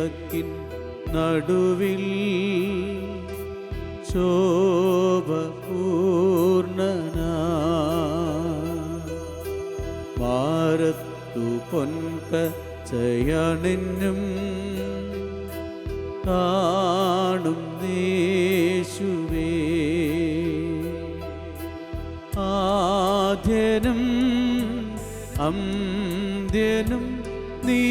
ഏഴുവിളക്കിൻ നടുവിൽ ശോഭപൂർണനാ. മാറത്തു പൊൻകച്ചയണിഞ്ഞും കാണും നേശുവേ ആദ്യനും അന്ത്യനും നീ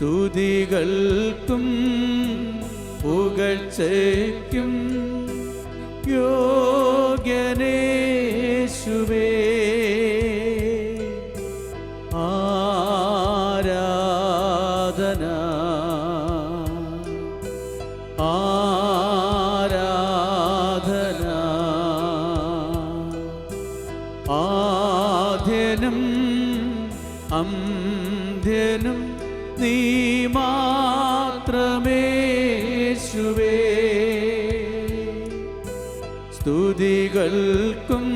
സ്തുതികൾക്കും പുകഴ്ചയ്ക്കും യോഗ്യനേശുവേ. ആരാധന ആരാധന ആധ്യനും അന്ത്യനും നീ സ്തുതികൾക്കും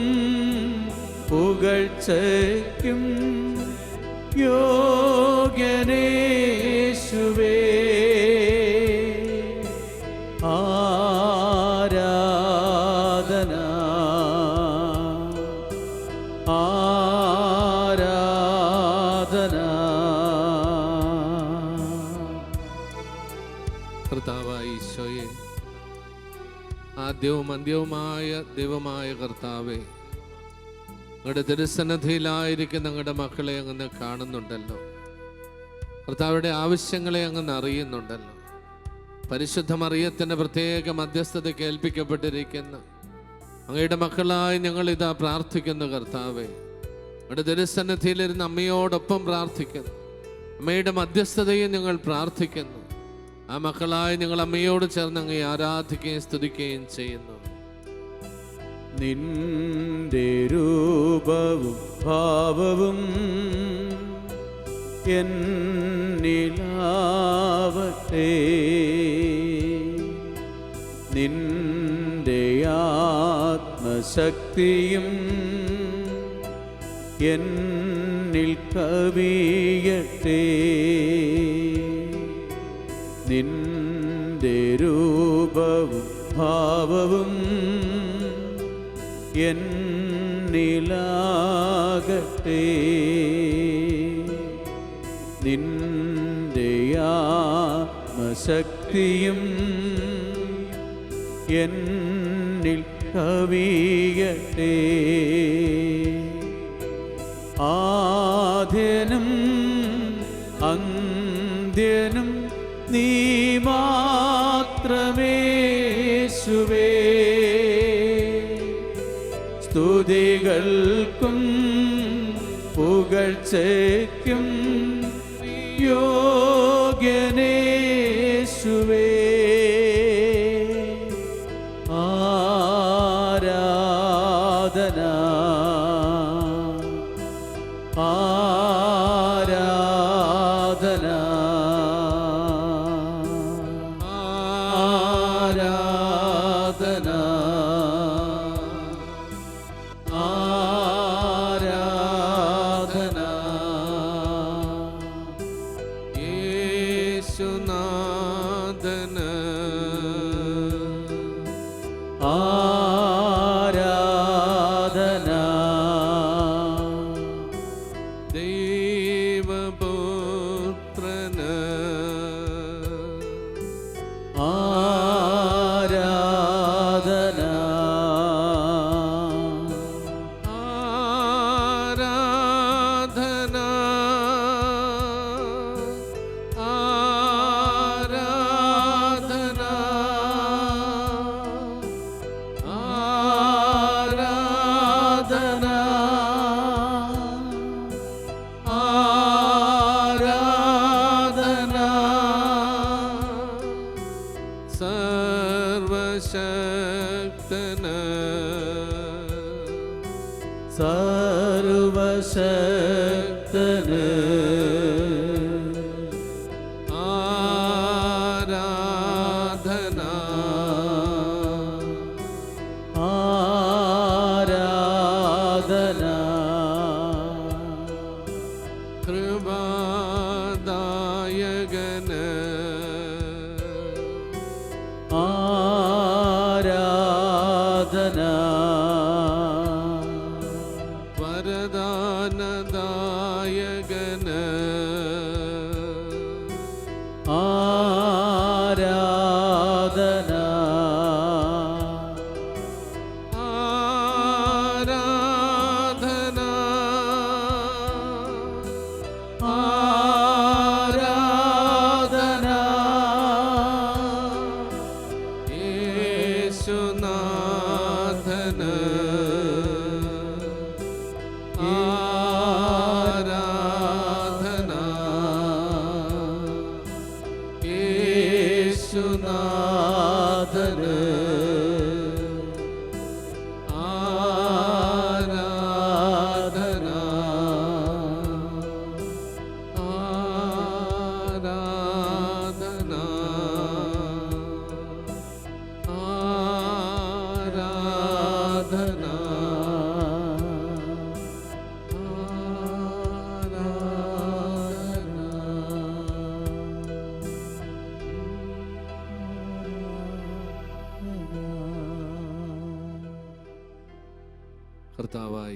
പുകഴ്ചയ്ക്കും യോഗ്യനേശുവേ അന്ത്യവുമായ ദൈവമായ കർത്താവെ അങ്ങയുടെ തിരുസന്നധിയിലായിരിക്കുന്ന ഞങ്ങളുടെ മക്കളെ അങ്ങ് കാണുന്നുണ്ടല്ലോ. കർത്താവിടെ ആവശ്യങ്ങളെ അങ്ങ് അറിയുന്നുണ്ടല്ലോ. പരിശുദ്ധ മറിയത്തിന്റെ പ്രത്യേക മധ്യസ്ഥത കേൾപ്പിക്കപ്പെട്ടിരിക്കുന്ന. അങ്ങയുടെ മക്കളായി ഞങ്ങൾ ഇതാ പ്രാർത്ഥിക്കുന്നു കർത്താവെ. അങ്ങയുടെ തിരുസന്നദ്ധിയിലിരുന്ന് അമ്മയോടൊപ്പം പ്രാർത്ഥിക്കുന്നു. അമ്മയുടെ മധ്യസ്ഥതയും ഞങ്ങൾ പ്രാർത്ഥിക്കുന്നു. ആ മക്കളായി ഞങ്ങൾ അമ്മയോട് ചേർന്ന് അങ്ങയെ ആരാധിക്കുകയും സ്തുതിക്കുകയും ചെയ്യുന്നു. നിന്റെ രൂപവും ഭാവവും എന്നിലാവട്ടെ. നിന്റെ ആത്മശക്തിയും എന്നിൽ കവിയട്ടെ. നിന്റെ രൂപവും ഭാവവും എന്നിലാകട്ടെ നിന്ദയാമശക്തിയും എന്നിൽ കവിയട്ടെ. ആദ്യനും അന്ത്യനും നീ സ്തുതികൾക്കും പുകഴ്ചയ്ക്കും യോഗ്യനേശുവേ.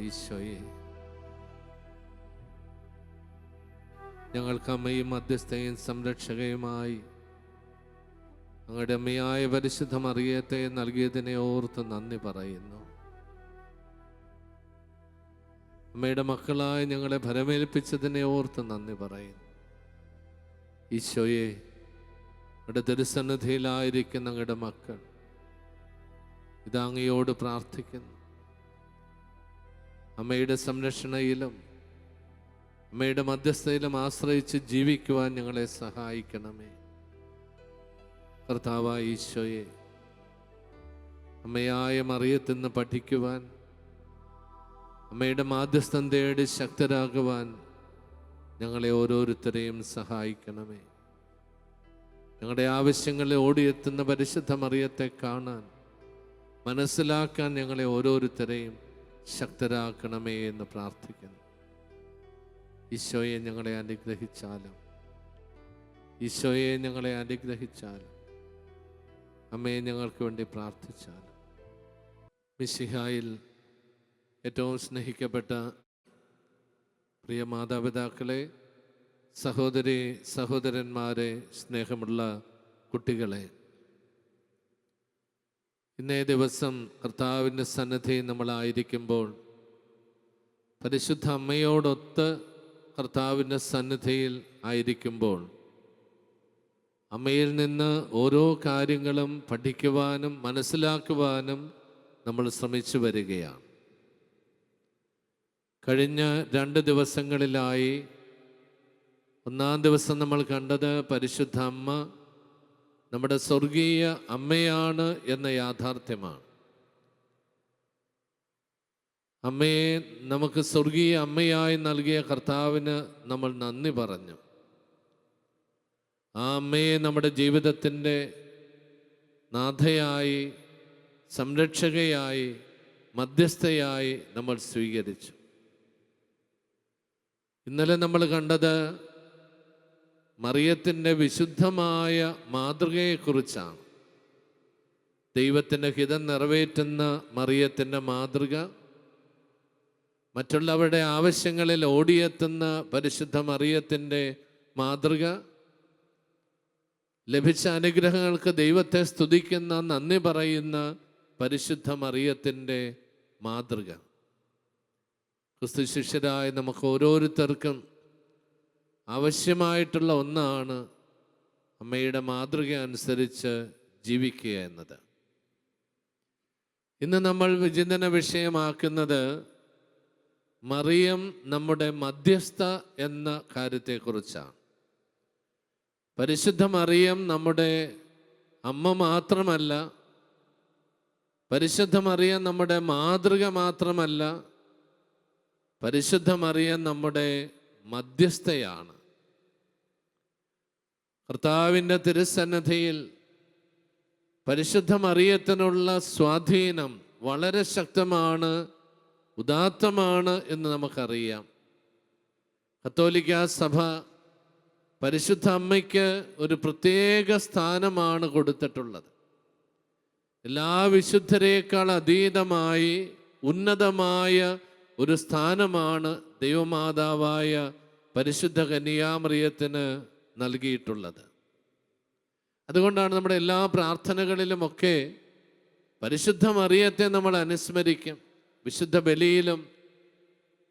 ഈശോയെ. ഞങ്ങൾക്ക് അമ്മയും മധ്യസ്ഥയും സംരക്ഷകയുമായി അങ്ങയുടെ അമ്മയായ പരിശുദ്ധ മറിയത്തെ നൽകിയതിനെ ഓർത്ത് നന്ദി പറയുന്നു. അമ്മയുടെ മക്കളായി ഞങ്ങളെ ഭരമേൽപ്പിച്ചതിനെ ഓർത്ത് നന്ദി പറയുന്നു. ഈശോയെ അവിടെ തിരുസന്നിധിയിലായിരിക്കുന്ന അങ്ങയുടെ മക്കൾ ഇതങ്ങയോട് പ്രാർത്ഥിക്കുന്നു. അമ്മയുടെ സംരക്ഷണയിലും അമ്മയുടെ മധ്യസ്ഥയിലും ആശ്രയിച്ച് ജീവിക്കുവാൻ ഞങ്ങളെ സഹായിക്കണമേ. കർത്താവായ ഈശോയെ അമ്മയായ മറിയത്തിന്ന് പഠിക്കുവാൻ അമ്മയുടെ മാധ്യസ്ഥം തേടി ശക്തരാകുവാൻ ഞങ്ങളെ ഓരോരുത്തരെയും സഹായിക്കണമേ. ഞങ്ങളുടെ ആവശ്യങ്ങളിൽ ഓടിയെത്തുന്ന പരിശുദ്ധ മറിയത്തെ കാണാൻ മനസ്സിലാക്കാൻ ഞങ്ങളെ ഓരോരുത്തരെയും ശക്തരാക്കണമേ എന്ന് പ്രാർത്ഥിക്കുന്നു. ഈശോയെ ഞങ്ങളെ അനുഗ്രഹിച്ചാലും ഈശോയെ ഞങ്ങളെ അനുഗ്രഹിച്ചാലും അമ്മയെ ഞങ്ങൾക്ക് വേണ്ടി പ്രാർത്ഥിച്ചാലും. മിശിഹായിൽ ഏറ്റവും സ്നേഹിക്കപ്പെട്ട പ്രിയ മാതാപിതാക്കളെ സഹോദരി സഹോദരന്മാരെ സ്നേഹമുള്ള കുട്ടികളെ ഇന്നേ ദിവസം കർത്താവിന്റെ സന്നദ്ധി നമ്മളായിരിക്കുമ്പോൾ പരിശുദ്ധ അമ്മയോടൊത്ത് കർത്താവിന്റെ സന്നിധിയിൽ ആയിരിക്കുമ്പോൾ അമ്മയിൽ നിന്ന് ഓരോ കാര്യങ്ങളും പഠിക്കുവാനും മനസ്സിലാക്കുവാനും നമ്മൾ ശ്രമിച്ചു വരികയാണ്. കഴിഞ്ഞ രണ്ട് ദിവസങ്ങളിലായി ഒന്നാം ദിവസം നമ്മൾ കണ്ടത് പരിശുദ്ധ അമ്മ നമ്മുടെ സ്വർഗീയ അമ്മയാണ് എന്ന യാഥാർത്ഥ്യമാണ്. അമ്മയെ നമുക്ക് സ്വർഗീയ അമ്മയായി നൽകിയ കർത്താവിന് നമ്മൾ നന്ദി പറഞ്ഞു. ആ അമ്മയെ നമ്മുടെ ജീവിതത്തിന്റെ നാഥയായി സംരക്ഷകയായി മധ്യസ്ഥയായി നമ്മൾ സ്വീകരിച്ചു. ഇന്നലെ നമ്മൾ കണ്ടത് മറിയത്തിന്റെ വിശുദ്ധമായ മാതൃകയെക്കുറിച്ചാണ്. ദൈവത്തിന്റെ ഹിതം നിറവേറ്റുന്ന മറിയത്തിന്റെ മാതൃക മറ്റുള്ളവരുടെ ആവശ്യങ്ങളിൽ ഓടിയെത്തുന്ന പരിശുദ്ധ മറിയത്തിന്റെ മാതൃക ലഭിച്ച അനുഗ്രഹങ്ങൾക്ക് ദൈവത്തെ സ്തുതിക്കുന്ന നന്ദി പറയുന്ന പരിശുദ്ധ മറിയത്തിന്റെ മാതൃക. ക്രിസ്തു ശിഷ്യരായ നമുക്ക് ഓരോരുത്തർക്കും ആവശ്യമായിട്ടുള്ള ഒന്നാണ് അമ്മയുടെ മാതൃക അനുസരിച്ച് ജീവിക്കുക എന്നത്. ഇന്ന് നമ്മൾ വിചിന്തന വിഷയമാക്കുന്നത് മറിയം നമ്മുടെ മധ്യസ്ഥ എന്ന കാര്യത്തെക്കുറിച്ചാണ്. പരിശുദ്ധ മറിയം നമ്മുടെ അമ്മ മാത്രമല്ല പരിശുദ്ധ മറിയം നമ്മുടെ മാതൃക മാത്രമല്ല പരിശുദ്ധ മറിയം നമ്മുടെ മധ്യസ്ഥയാണ്. കർത്താവിന്റെ തിരുസന്നദ്ധിയിൽ പരിശുദ്ധ മറിയത്തിനുള്ള സ്വാധീനം വളരെ ശക്തമാണ് ഉദാത്തമാണ് എന്ന് നമുക്കറിയാം. കത്തോലിക്ക സഭ പരിശുദ്ധ അമ്മയ്ക്ക് ഒരു പ്രത്യേക സ്ഥാനമാണ് കൊടുത്തിട്ടുള്ളത്. എല്ലാ വിശുദ്ധരേക്കാൾ അതീതമായി ഉന്നതമായ ഒരു സ്ഥാനമാണ് ദൈവമാതാവായ പരിശുദ്ധ കന്യാമറിയത്തിന് നൽകിയിട്ടുള്ളത്. അതുകൊണ്ടാണ് നമ്മുടെ എല്ലാ പ്രാർത്ഥനകളിലുമൊക്കെ പരിശുദ്ധ മറിയത്തെ നമ്മൾ അനുസ്മരിക്കും. വിശുദ്ധ ബലിയിലും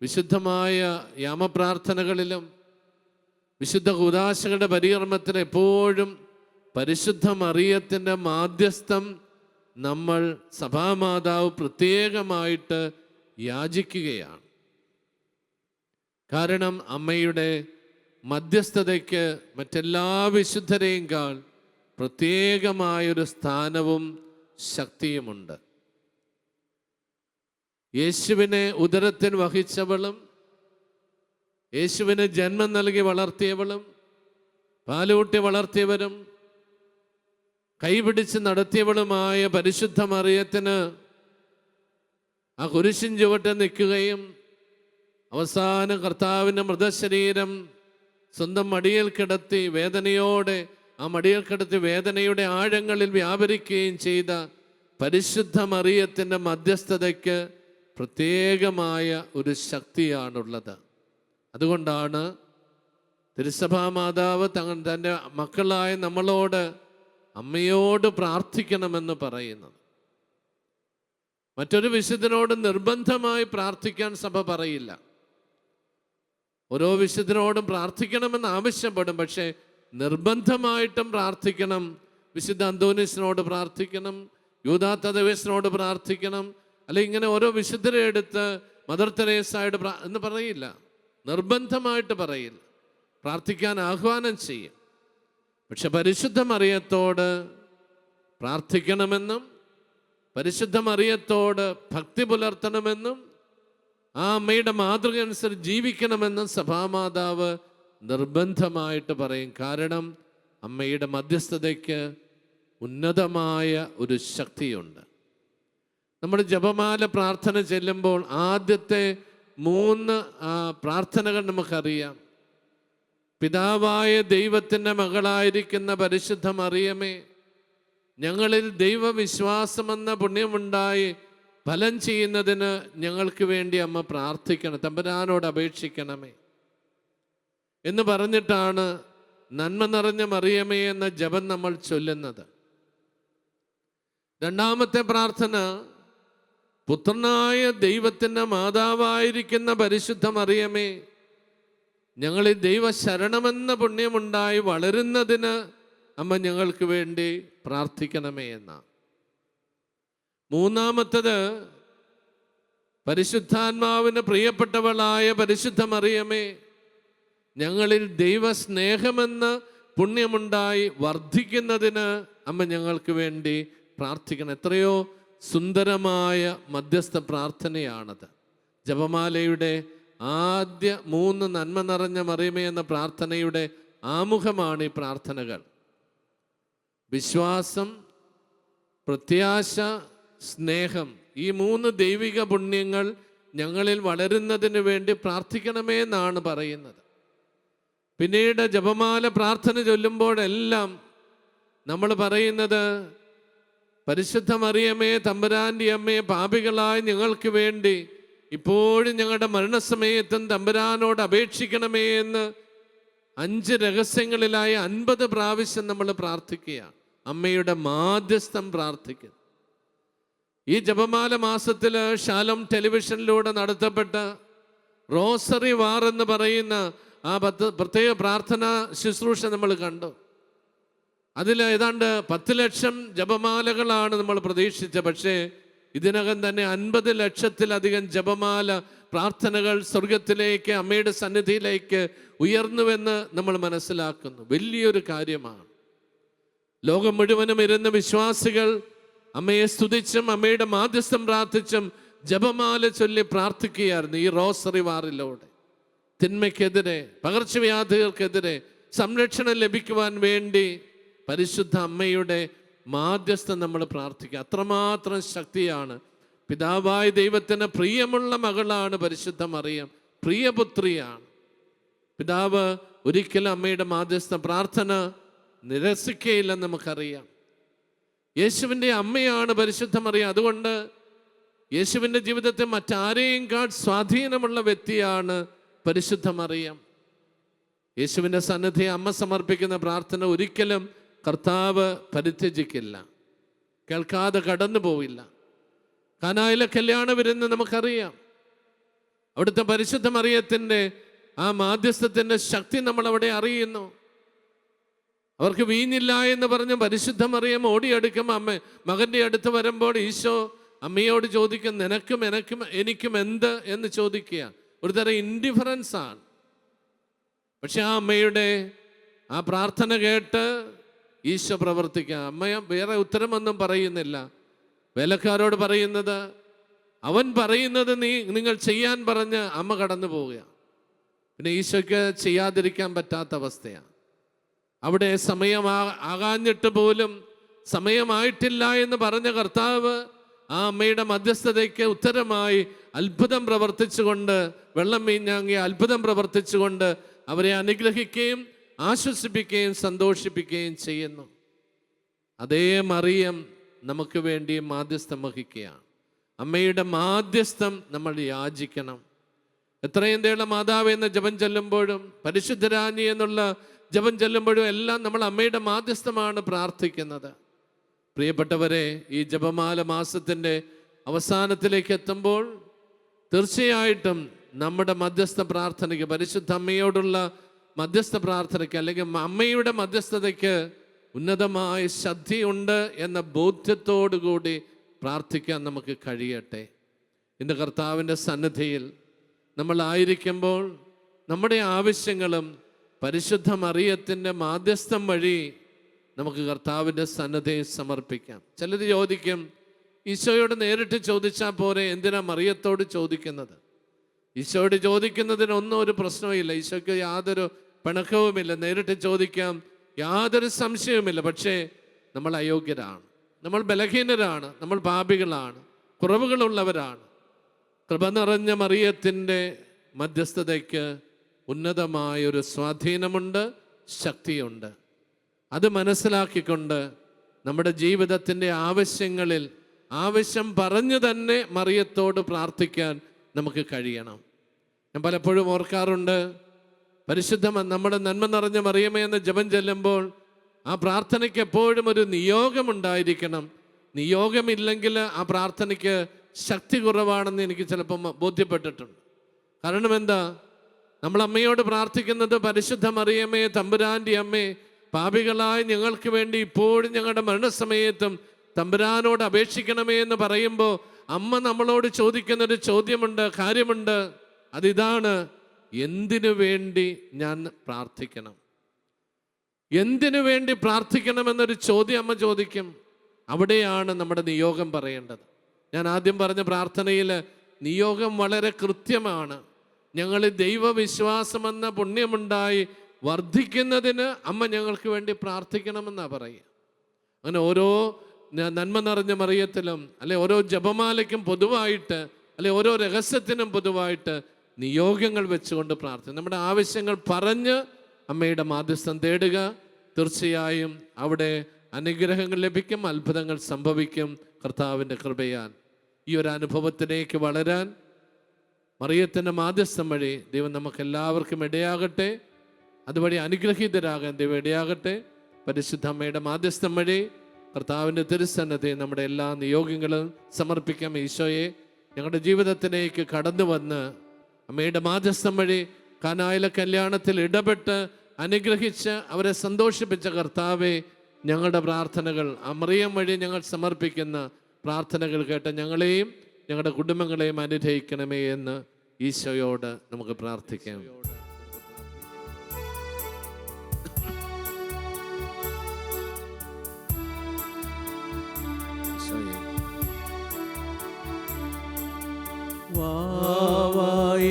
വിശുദ്ധമായ യാമപ്രാർത്ഥനകളിലും വിശുദ്ധ കുദാശകളുടെ പരികർമ്മത്തിന് എപ്പോഴും പരിശുദ്ധ മറിയത്തിന്റെ മാധ്യസ്ഥം നമ്മൾ സഭാമാതാവ് പ്രത്യേകമായിട്ട് യാചിക്കുകയാണ്. കാരണം അമ്മയുടെ മധ്യസ്ഥതയ്ക്ക് മറ്റെല്ലാ വിശുദ്ധരെയും കാൾ പ്രത്യേകമായൊരു സ്ഥാനവും ശക്തിയുമുണ്ട്. യേശുവിനെ ഉദരത്തിൽ വഹിച്ചവളും യേശുവിന് ജന്മം നൽകി വളർത്തിയവളും പാലൂട്ടി വളർത്തിയവരും കൈപിടിച്ച് നടത്തിയവളുമായ പരിശുദ്ധ മറിയത്തിന് ആ കുരിശിൻ ചുവട്ട് നിൽക്കുകയും അവസാന കർത്താവിന്റെ മൃതശരീരം സ്വന്തം മടിയിൽ കിടത്തി വേദനയോടെ ആ മടിയിൽ കിടത്തി വേദനയുടെ ആഴങ്ങളിൽ വ്യാപരിക്കുകയും ചെയ്ത പരിശുദ്ധ മറിയത്തിന്റെ മധ്യസ്ഥതയ്ക്ക് പ്രത്യേകമായ ഒരു ശക്തിയാണുള്ളത്. അതുകൊണ്ടാണ് തിരുസഭാ മാതാവ് തങ്ങ തന്റെ മക്കളായ നമ്മളോട് അമ്മയോട് പ്രാർത്ഥിക്കണമെന്ന് പറയുന്നത്. മറ്റൊരു വിശുദ്ധനോട് നിർബന്ധമായി പ്രാർത്ഥിക്കാൻ സഭ പറയില്ല. ഓരോ വിശുദ്ധനോടും പ്രാർത്ഥിക്കണമെന്ന് ആവശ്യപ്പെടും പക്ഷേ നിർബന്ധമായിട്ടും പ്രാർത്ഥിക്കണം. വിശുദ്ധ അന്തോനിസിനോട് പ്രാർത്ഥിക്കണം യൂതാത്തദേവസിനോട് പ്രാർത്ഥിക്കണം അല്ലെ ഇങ്ങനെ ഓരോ വിശുദ്ധരെ എടുത്ത് മദർ തെരേസായിട്ട് എന്ന് പറയില്ല. നിർബന്ധമായിട്ട് പറയില്ല. പ്രാർത്ഥിക്കാൻ ആഹ്വാനം ചെയ്യും. പക്ഷെ പരിശുദ്ധ മറിയത്തോട് പ്രാർത്ഥിക്കണമെന്നും പരിശുദ്ധ മറിയത്തോട് ഭക്തി പുലർത്തണമെന്നും ആ അമ്മയുടെ മാതൃക അനുസരിച്ച് ജീവിക്കണമെന്ന് സഭാമാതാവ് നിർബന്ധമായിട്ട് പറയും. കാരണം അമ്മയുടെ മധ്യസ്ഥതയ്ക്ക് ഉന്നതമായ ഒരു ശക്തിയുണ്ട്. നമ്മൾ ജപമാല പ്രാർത്ഥന ചെല്ലുമ്പോൾ ആദ്യത്തെ മൂന്ന് പ്രാർത്ഥനകൾ നമുക്കറിയാം. പിതാവായ ദൈവത്തിന്റെ മകളായിരിക്കുന്ന പരിശുദ്ധ മറിയമേ ഞങ്ങളിൽ ദൈവവിശ്വാസമെന്ന പുണ്യമുണ്ടായി ഫലം ചെയ്യുന്നതിന് ഞങ്ങൾക്ക് വേണ്ടി അമ്മ പ്രാർത്ഥിക്കണം തമ്പുരാനോട് അപേക്ഷിക്കണമേ. എന്ന് പറഞ്ഞിട്ടാണ് നന്മ നിറഞ്ഞ മറിയമേ എന്ന ജപം നമ്മൾ ചൊല്ലുന്നത്. രണ്ടാമത്തെ പ്രാർത്ഥന പുത്രനായ ദൈവത്തിന്റെ മാതാവായിരിക്കുന്ന പരിശുദ്ധ മറിയമേ ഞങ്ങളെ ദൈവ ശരണമെന്ന പുണ്യമുണ്ടായി വളരുന്നതിന് അമ്മ ഞങ്ങൾക്ക് വേണ്ടി പ്രാർത്ഥിക്കണമേ എന്നാണ്. മൂന്നാമത്തത് പരിശുദ്ധാത്മാവിന് പ്രിയപ്പെട്ടവളായ പരിശുദ്ധ മറിയമേ ഞങ്ങളിൽ ദൈവസ്നേഹമെന്ന പുണ്യമുണ്ടായി വർദ്ധിക്കുന്നതിന് അമ്മ ഞങ്ങൾക്ക് വേണ്ടി പ്രാർത്ഥിക്കണം. എത്രയോ സുന്ദരമായ മധ്യസ്ഥ പ്രാർത്ഥനയാണത്. ജപമാലയുടെ ആദ്യ മൂന്ന് നന്മ നിറഞ്ഞ മറിയമേ എന്ന പ്രാർത്ഥനയുടെ ആമുഖമാണ് ഈ പ്രാർത്ഥനകൾ. വിശ്വാസം പ്രത്യാശ സ്നേഹം. ഈ മൂന്ന് ദൈവിക പുണ്യങ്ങൾ ഞങ്ങളിൽ വളരുന്നതിന് വേണ്ടി പ്രാർത്ഥിക്കണമേ എന്നാണ് പറയുന്നത്. പിന്നീട് ജപമാല പ്രാർത്ഥന ചൊല്ലുമ്പോഴെല്ലാം നമ്മൾ പറയുന്നത് പരിശുദ്ധ മറിയമേ തമ്പുരാന്റെ അമ്മയെ പാപികളായി ഞങ്ങൾക്ക് വേണ്ടി ഇപ്പോഴും ഞങ്ങളുടെ മരണസമയത്തും തമ്പുരാനോട് അപേക്ഷിക്കണമേ എന്ന് അഞ്ച് രഹസ്യങ്ങളിലായി അൻപത് പ്രാവശ്യം നമ്മൾ പ്രാർത്ഥിക്കുകയാണ്. അമ്മയുടെ മാധ്യസ്ഥം പ്രാർത്ഥിക്കുന്നു. ഈ ജപമാല മാസത്തിൽ ശാലം ടെലിവിഷനിലൂടെ നടത്തപ്പെട്ട റോസറി വാർ എന്ന് പറയുന്ന ആ പത്ത് പ്രത്യേക പ്രാർത്ഥന ശുശ്രൂഷ നമ്മൾ കണ്ടു. അതിൽ ഏതാണ്ട് പത്ത് ലക്ഷം ജപമാലകളാണ് നമ്മൾ പ്രതീക്ഷിച്ചത്. പക്ഷേ ഇതിനകം തന്നെ അൻപത് ലക്ഷത്തിലധികം ജപമാല പ്രാർത്ഥനകൾ സ്വർഗത്തിലേക്ക് അമ്മയുടെ സന്നിധിയിലേക്ക് ഉയർന്നുവെന്ന് നമ്മൾ മനസ്സിലാക്കുന്നു. വലിയൊരു കാര്യമാണ്. ലോകം മുഴുവനും ഇരുന്ന വിശ്വാസികൾ അമ്മയെ സ്തുതിച്ചും അമ്മയുടെ മാധ്യസ്ഥം പ്രാർത്ഥിച്ചും ജപമാല ചൊല്ലി പ്രാർത്ഥിക്കുകയായിരുന്നു ഈ റോസറി വാറിലൂടെ. തിന്മയ്ക്കെതിരെ പകർച്ചവ്യാധികൾക്കെതിരെ സംരക്ഷണം ലഭിക്കുവാൻ വേണ്ടി പരിശുദ്ധ അമ്മയുടെ മാധ്യസ്ഥം നമ്മൾ പ്രാർത്ഥിക്കുക. അത്രമാത്രം ശക്തിയാണ്. പിതാവായ ദൈവത്തിന് പ്രിയമുള്ള മകളാണ് പരിശുദ്ധ മറിയം. പ്രിയപുത്രിയാണ്. പിതാവ് ഒരിക്കലും അമ്മയുടെ മാധ്യസ്ഥ പ്രാർത്ഥന നിരസിക്കയില്ലെന്ന് നമുക്കറിയാം. യേശുവിന്റെ അമ്മയാണ് പരിശുദ്ധ മറിയം അതുകൊണ്ട് യേശുവിന്റെ ജീവിതത്തെ മറ്റാരെയും കാൾ സ്വാധീനമുള്ള വ്യക്തിയാണ് പരിശുദ്ധ മറിയം യേശുവിന്റെ സന്നിധി അമ്മ സമർപ്പിക്കുന്ന പ്രാർത്ഥന ഒരിക്കലും കർത്താവ് പരിത്യജിക്കില്ല. കേൾക്കാതെ കടന്നു പോവില്ല. കാനായിലെ കല്യാണ വിരുന്ന് നമുക്കറിയാം. അവിടുത്തെ പരിശുദ്ധ മറിയത്തിന്റെ ആ മാധ്യസ്ഥത്തിന്റെ ശക്തി നമ്മൾ അവിടെ അറിയുന്നു. അവർക്ക് വീഞ്ഞില്ല എന്ന് പറഞ്ഞ് പരിശുദ്ധ മറിയം ഓടിയെടുക്കും അമ്മ. മകന്റെ അടുത്ത് വരുമ്പോൾ ഈശോ അമ്മയോട് ചോദിക്കും നിനക്കും എനക്കും എനിക്കും എന്ത്? എന്ന് ചോദിക്കുക. ഒരു തരം ഇൻഡിഫറൻസ് ആണ്. പക്ഷെ ആ അമ്മയുടെ ആ പ്രാർത്ഥന കേട്ട് ഈശോ പ്രവർത്തിക്കുക. അമ്മ വേറെ ഉത്തരമൊന്നും പറയുന്നില്ല. വേലക്കാരോട് പറയുന്നത് അവൻ പറയുന്നത് നീ നിങ്ങൾ ചെയ്യാൻ പറഞ്ഞ് അമ്മ കടന്നു പോവുക പിന്നെ ഈശോയ്ക്ക് ചെയ്യാതിരിക്കാൻ പറ്റാത്ത അവസ്ഥയാണ്. അവിടെ സമയമാ ആകാഞ്ഞിട്ട് പോലും സമയമായിട്ടില്ല എന്ന് പറഞ്ഞ കർത്താവ് ആ അമ്മയുടെ മധ്യസ്ഥതയ്ക്ക് ഉത്തരമായി അത്ഭുതം പ്രവർത്തിച്ചുകൊണ്ട് വെള്ളം മീഞ്ഞാങ്ങി അത്ഭുതം പ്രവർത്തിച്ചുകൊണ്ട് അവരെ അനുഗ്രഹിക്കുകയും ആശ്വസിപ്പിക്കുകയും സന്തോഷിപ്പിക്കുകയും ചെയ്യുന്നു. അതേ മറിയം നമുക്ക് വേണ്ടി മാധ്യസ്ഥം വഹിക്കുകയാണ്. അമ്മയുടെ മാധ്യസ്ഥം നമ്മൾ യാചിക്കണം. എത്രയും തേള മാതാവ് എന്ന ജപം ചെല്ലുമ്പോഴും പരിശുദ്ധരാജി എന്നുള്ള ജപം ചെല്ലുമ്പോഴും എല്ലാം നമ്മൾ അമ്മയുടെ മാധ്യസ്ഥമാണ് പ്രാർത്ഥിക്കുന്നത്. പ്രിയപ്പെട്ടവരെ ഈ ജപമാല മാസത്തിന്റെ അവസാനത്തിലേക്ക് എത്തുമ്പോൾ തീർച്ചയായിട്ടും നമ്മുടെ മധ്യസ്ഥ പ്രാർത്ഥനയ്ക്ക് പരിശുദ്ധ അമ്മയോടുള്ള മധ്യസ്ഥ പ്രാർത്ഥനയ്ക്ക് അല്ലെങ്കിൽ അമ്മയുടെ മധ്യസ്ഥതയ്ക്ക് ഉന്നതമായ ശ്രദ്ധയുണ്ട് എന്ന ബോധ്യത്തോടുകൂടി പ്രാർത്ഥിക്കാൻ നമുക്ക് കഴിയട്ടെ. ഇന്ന് കർത്താവിന്റെ സന്നിധിയിൽ നമ്മളായിരിക്കുമ്പോൾ നമ്മുടെ ആവശ്യങ്ങളും പരിശുദ്ധ മറിയത്തിന്റെ മാധ്യസ്ഥം വഴി നമുക്ക് കർത്താവിന്റെ സന്നദ്ധയെ സമർപ്പിക്കാം. ചിലർ ചോദിക്കും ഈശോയോട് നേരിട്ട് ചോദിച്ചാൽ പോരെ എന്തിനാ മറിയത്തോട് ചോദിക്കുന്നത്? ഈശോയോട് ചോദിക്കുന്നതിനൊന്നും ഒരു പ്രശ്നവുമില്ല. ഈശോയ്ക്ക് യാതൊരു പിണക്കവുമില്ല. നേരിട്ട് ചോദിക്കാം യാതൊരു സംശയവുമില്ല. പക്ഷേ നമ്മൾ അയോഗ്യരാണ്. നമ്മൾ ബലഹീനരാണ്. നമ്മൾ പാപികളാണ്. കുറവുകളുള്ളവരാണ്. കൃപ നിറഞ്ഞ മറിയത്തിന്റെ മധ്യസ്ഥതയ്ക്ക് ഉന്നതമായൊരു സ്വാധീനമുണ്ട് ശക്തിയുണ്ട്. അത് മനസ്സിലാക്കിക്കൊണ്ട് നമ്മുടെ ജീവിതത്തിന്റെ ആവശ്യങ്ങളിൽ ആവശ്യം പറഞ്ഞു തന്നെ മറിയത്തോട് പ്രാർത്ഥിക്കാൻ നമുക്ക് കഴിയണം. ഞാൻ പലപ്പോഴും ഓർക്കാറുണ്ട് പരിശുദ്ധ നമ്മുടെ നന്മ നിറഞ്ഞ മറിയമേ എന്ന് ജപം ചെല്ലുമ്പോൾ ആ പ്രാർത്ഥനയ്ക്ക് എപ്പോഴും ഒരു നിയോഗമുണ്ടായിരിക്കണം. നിയോഗമില്ലെങ്കിൽ ആ പ്രാർത്ഥനയ്ക്ക് ശക്തി കുറവാണെന്ന് എനിക്ക് ചിലപ്പം ബോധ്യപ്പെട്ടിട്ടുണ്ട്. കാരണം എന്താ? നമ്മൾ അമ്മയോട് പ്രാർത്ഥിക്കുന്നത് പരിശുദ്ധ മറിയമ്മേ തമ്പുരാന്റെ അമ്മേ പാപികളായ ഞങ്ങൾക്ക് വേണ്ടി ഇപ്പോഴും ഞങ്ങളുടെ മരണസമയത്തും തമ്പുരാനോട് അപേക്ഷിക്കണമേ എന്ന് പറയുമ്പോൾ അമ്മ നമ്മളോട് ചോദിക്കുന്ന ഒരു ചോദ്യമുണ്ട് കാര്യമുണ്ട്. അതിതാണ് എന്തിനു വേണ്ടി ഞാൻ പ്രാർത്ഥിക്കണം? എന്തിനു വേണ്ടി പ്രാർത്ഥിക്കണമെന്നൊരു ചോദ്യം അമ്മ ചോദിക്കും. അവിടെയാണ് നമ്മുടെ നിയോഗം പറയേണ്ടത്. ഞാൻ ആദ്യം പറഞ്ഞ പ്രാർത്ഥനയിൽ നിയോഗം വളരെ കൃത്യമാണ്. ഞങ്ങൾ ദൈവവിശ്വാസമെന്ന പുണ്യമുണ്ടായി വർദ്ധിക്കുന്നതിന് അമ്മ ഞങ്ങൾക്ക് വേണ്ടി പ്രാർത്ഥിക്കണമെന്നാണ് പറയുക. അങ്ങനെ ഓരോ നന്മ നിറഞ്ഞ മറിയത്തിലും അല്ലെ ഓരോ ജപമാലയ്ക്കും പൊതുവായിട്ട് അല്ലെ ഓരോ രഹസ്യത്തിനും പൊതുവായിട്ട് നിയോഗങ്ങൾ വെച്ചുകൊണ്ട് പ്രാർത്ഥന നമ്മുടെ ആവശ്യങ്ങൾ പറഞ്ഞ് അമ്മയുടെ മാധ്യസ്ഥം തേടുക. തീർച്ചയായും അവിടെ അനുഗ്രഹങ്ങൾ ലഭിക്കും അത്ഭുതങ്ങൾ സംഭവിക്കും. കർത്താവിന്റെ കൃപയാൽ ഈ ഒരു അനുഭവത്തിലേക്ക് വളരാൻ മറിയത്തിന്റെ മാധ്യസ്ഥം വഴി ദൈവം നമുക്ക് എല്ലാവർക്കും ഇടയാകട്ടെ. അതുവഴി അനുഗ്രഹീതരാകാൻ ദൈവം ഇടയാകട്ടെ. പരിശുദ്ധ അമ്മയുടെ മാധ്യസ്ഥം വഴി കർത്താവിന്റെ തിരുസന്നത്തെ നമ്മുടെ എല്ലാ നിയോഗങ്ങളും സമർപ്പിക്കാം. ഈശോയെ ഞങ്ങളുടെ ജീവിതത്തിലേക്ക് കടന്നു വന്ന് അമ്മയുടെ മാധ്യസ്ഥം വഴി കനായിലെ കല്യാണത്തിൽ ഇടപെട്ട് അനുഗ്രഹിച്ച് അവരെ സന്തോഷിപ്പിച്ച കർത്താവെ ഞങ്ങളുടെ പ്രാർത്ഥനകൾ അമറിയം വഴി ഞങ്ങൾ സമർപ്പിക്കുന്ന പ്രാർത്ഥനകൾ കേട്ട ഞങ്ങളെയും ഞങ്ങളുടെ കുടുംബങ്ങളെയും അനുഗ്രഹിക്കണമേ എന്ന് ഈശോയോട് നമുക്ക് പ്രാർത്ഥിക്കാം.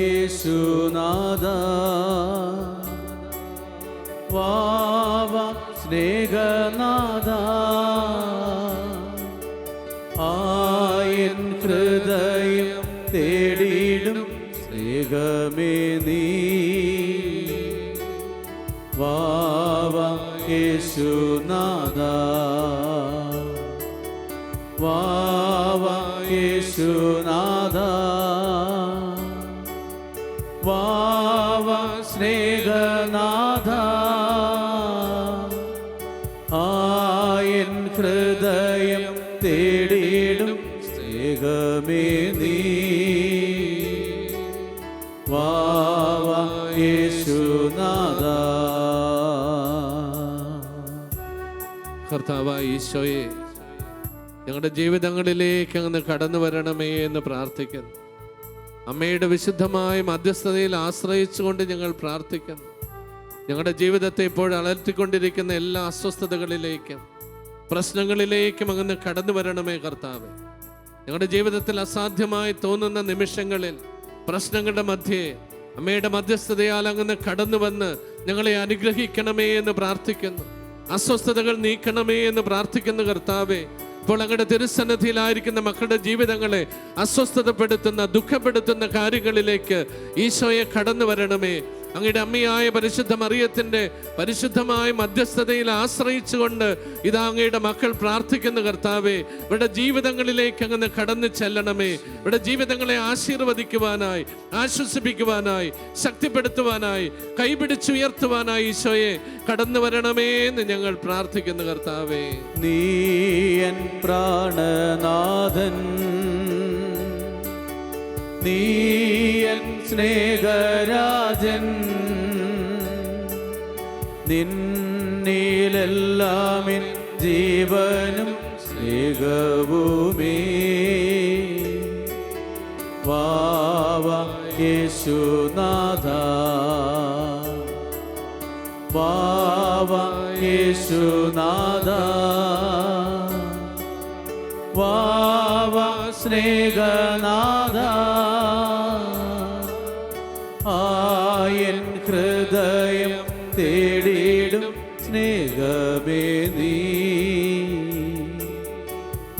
വായേശുനാഥ വാ സ്നേഹമേ നീ. വാവ യേശുനാഥ കർത്താവായ ഈശോയെ ഞങ്ങളുടെ ജീവിതങ്ങളിലേക്ക് അങ്ങ് കടന്നു വരണമേ എന്ന് പ്രാർത്ഥിക്കുന്നു. അമ്മയുടെ വിശുദ്ധമായ മധ്യസ്ഥതയിൽ ആശ്രയിച്ചുകൊണ്ട് ഞങ്ങൾ പ്രാർത്ഥിക്കുന്നു. ഞങ്ങളുടെ ജീവിതത്തെ ഇപ്പോൾ അലർത്തിക്കൊണ്ടിരിക്കുന്ന എല്ലാ അസ്വസ്ഥതകളിലേക്കും പ്രശ്നങ്ങളിലേക്കും അങ്ങ് കടന്നു വരണമേ കർത്താവ്. ഞങ്ങളുടെ ജീവിതത്തിൽ അസാധ്യമായി തോന്നുന്ന നിമിഷങ്ങളിൽ പ്രശ്നങ്ങളുടെ മധ്യേ അമ്മയുടെ മധ്യസ്ഥതയാൽ അങ്ങ് കടന്നു വന്ന് ഞങ്ങളെ അനുഗ്രഹിക്കണമേ എന്ന് പ്രാർത്ഥിക്കുന്നു. അസ്വസ്ഥതകൾ നീക്കണമേ എന്ന് പ്രാർത്ഥിക്കുന്ന കർത്താവെ ഇപ്പോൾ അങ്ങയുടെ തിരുസന്നിധിയിലായിരിക്കുന്ന മക്കളുടെ ജീവിതങ്ങളെ അസ്വസ്ഥതപ്പെടുത്തുന്ന ദുഃഖപ്പെടുത്തുന്ന കാര്യങ്ങളിലേക്ക് ഈശോയെ കടന്നു വരണമേ. അങ്ങയുടെ അമ്മയായ പരിശുദ്ധ മറിയത്തിന്റെ പരിശുദ്ധമായ മധ്യസ്ഥതയിൽ ആശ്രയിച്ചുകൊണ്ട് ഇതാ അങ്ങയുടെ മക്കൾ പ്രാർത്ഥിക്കുന്ന കർത്താവേ ഇവിടെ ജീവിതങ്ങളിലേക്ക് അങ്ങ് കടന്നു ചെല്ലണമേ. ഇവിടെ ജീവിതങ്ങളെ ആശീർവദിക്കുവാനായി ആശ്വസിപ്പിക്കുവാനായി ശക്തിപ്പെടുത്തുവാനായി കൈപിടിച്ചുയർത്തുവാനായി ഈശോയെ കടന്നു വരണമേ എന്ന് ഞങ്ങൾ പ്രാർത്ഥിക്കുന്നു കർത്താവേ. നീയൻ പ്രാണനാഥൻ നീയൻ സ്നേഹരാജൻ നിന്നിലെല്ലാമിൻ ജീവനും സ്നേഹഭൂമി വാവ യേശുനാഥ വാവ വാവ സ്നേഹനാഥ.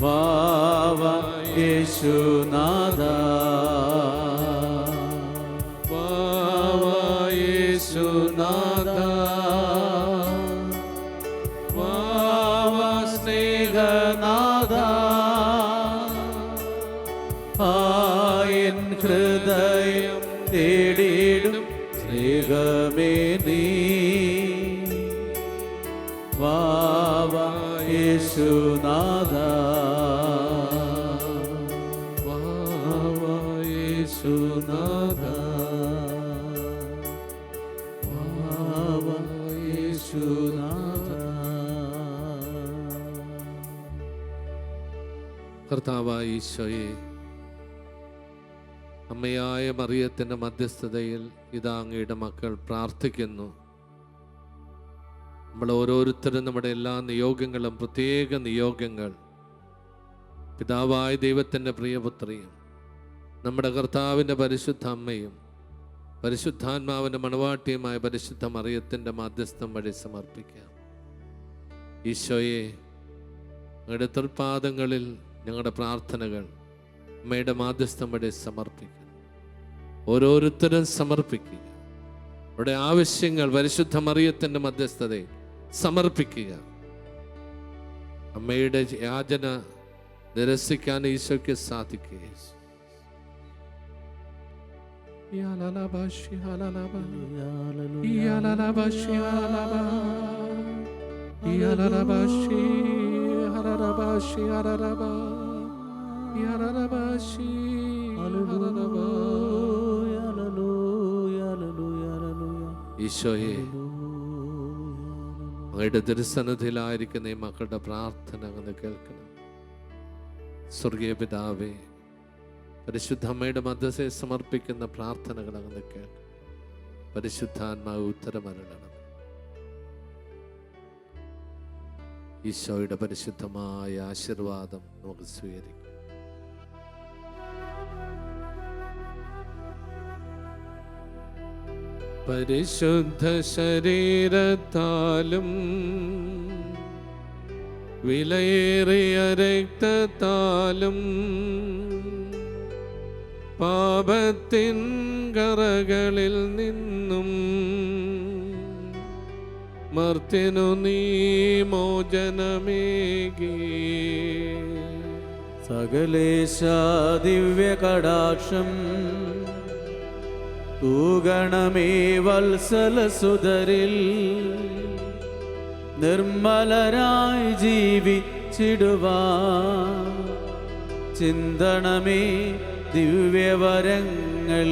വാവ യേശുനാഥ. യേശുനാഥ ഈശോയെ അമ്മയായ മറിയത്തിന്റെ മധ്യസ്ഥതയിൽ ഇതാ അങ്ങയുടെ മക്കൾ പ്രാർത്ഥിക്കുന്നു. നമ്മൾ ഓരോരുത്തരും നമ്മുടെ എല്ലാ നിയോഗങ്ങളും പ്രത്യേക നിയോഗങ്ങൾ. പിതാവായ ദൈവത്തിന്റെ പ്രിയപുത്രിയും നമ്മുടെ കർത്താവിന്റെ പരിശുദ്ധ അമ്മയും പരിശുദ്ധാത്മാവിന്റെ മണവാട്ടിയുമായ പരിശുദ്ധ മറിയത്തിന്റെ മാധ്യസ്ഥം വഴി സമർപ്പിക്കാം. ഈശോയെ അങ്ങയുടെ തൃപ്പാദങ്ങളിൽ ഞങ്ങളുടെ പ്രാർത്ഥനകൾ അമ്മയുടെ മാധ്യസ്ഥം വഴി സമർപ്പിക്കുക ഓരോരുത്തരും സമർപ്പിക്കുക. അവിടെ ആവശ്യങ്ങൾ പരിശുദ്ധ മറിയത്തിന്റെ മധ്യസ്ഥതയിൽ സമർപ്പിക്കുക. അമ്മയുടെ യാചന നിരസിക്കാൻ ഈശോയ്ക്ക് സാധിക്കുക ഈശോയെ അങ്ങയുടെ തിരുസന്നിധിയിലായിരിക്കുന്ന ഈ മക്കളുടെ പ്രാർത്ഥന അങ്ങ് കേൾക്കണം. സ്വർഗീയ പിതാവേ പരിശുദ്ധ അമ്മയുടെ മധ്യസ്ഥയെ സമർപ്പിക്കുന്ന പ്രാർത്ഥനകൾ അങ്ങ് കേൾക്കണം. പരിശുദ്ധാത്മാവ് ഉത്തരമരണം ഈശോയുടെ പരിശുദ്ധമായ ആശീർവാദം നമുക്ക് സ്വീകരിക്കാം. പരിശുദ്ധ ശരീരത്താലും വിലയേറിയ രക്തത്താലും പാപത്തിൻ കറകളിൽ നിന്നും മർത്തിനു നീ മോചനമേകി. സകലേശ ദിവ്യ തൂഗണമേ വത്സലസുതരിൽ നിർമ്മലരായി ജീവിച്ചിടുവാ ചിന്തണമേ ദിവ്യവരങ്ങൾ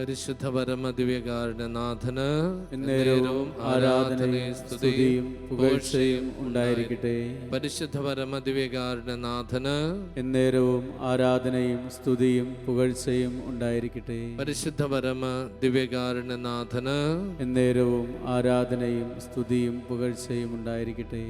പരിശുദ്ധ പരമദിവ്യകാരുടെ നാഥന് എന്നേരവും ആരാധനയും സ്തുതിയും പുകഴ്ചയും ഉണ്ടായിരിക്കട്ടെ. പരിശുദ്ധ പരമദിവ്യകാരുടെ നാഥന് എന്നേരവും ആരാധനയും സ്തുതിയും പുകഴ്ചയും ഉണ്ടായിരിക്കട്ടെ. പരിശുദ്ധ പരമ ദിവ്യകാരുടെ നാഥന് എന്നേരവും ആരാധനയും സ്തുതിയും പുകഴ്ചയും ഉണ്ടായിരിക്കട്ടെ.